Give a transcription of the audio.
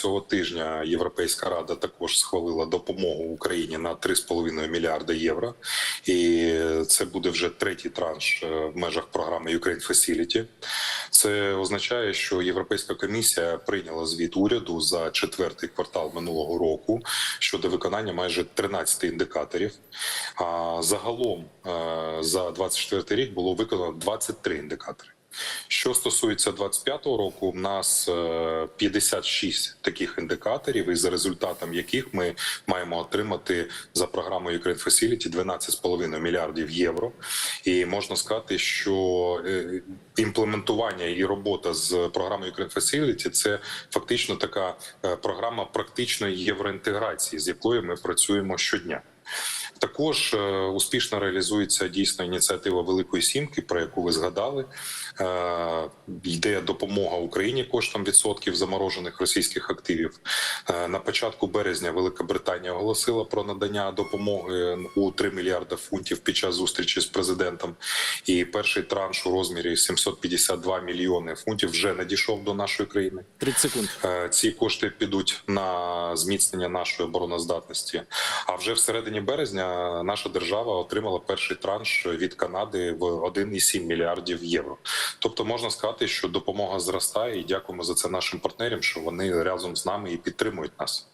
цього тижня Європейська рада також схвалила допомогу Україні на 3,5 мільярда євро, і це буде вже третій транш е, в межах програми Ukraine Facility. Це означає, що Європейська комісія прийняла звіт уряду за четвертий квартал минулого року щодо виконання майже 13 індикаторів. А загалом е, за 24 рік було виконано 23 індикатори. Що стосується 25-го року, в нас е, 56 таких індикаторів, і за результатом яких ми маємо отримати за програмою Ukraine Facility 12,5 мільярдів євро. І можна сказати, що е, імплементування і робота з програмою Ukraine Facility – це фактично така е, програма практичної євроінтеграції, з якою ми працюємо щодня. Також е, успішно реалізується дійсно ініціатива Великої Сімки, про яку ви згадали. Е, йде допомога Україні коштом відсотків заморожених російських активів. Е, на початку березня Велика Британія оголосила про надання допомоги у 3 мільярда фунтів під час зустрічі з президентом. І перший транш у розмірі 752 мільйони фунтів вже надійшов до нашої країни. 30 секунд. Е, Ці кошти підуть на зміцнення нашої обороноздатності. А вже всередині березня наша держава отримала перший транш від Канади в 1,7 мільярдів євро. Тобто можна сказати, що допомога зростає, і дякуємо за це нашим партнерам, що вони разом з нами і підтримують нас.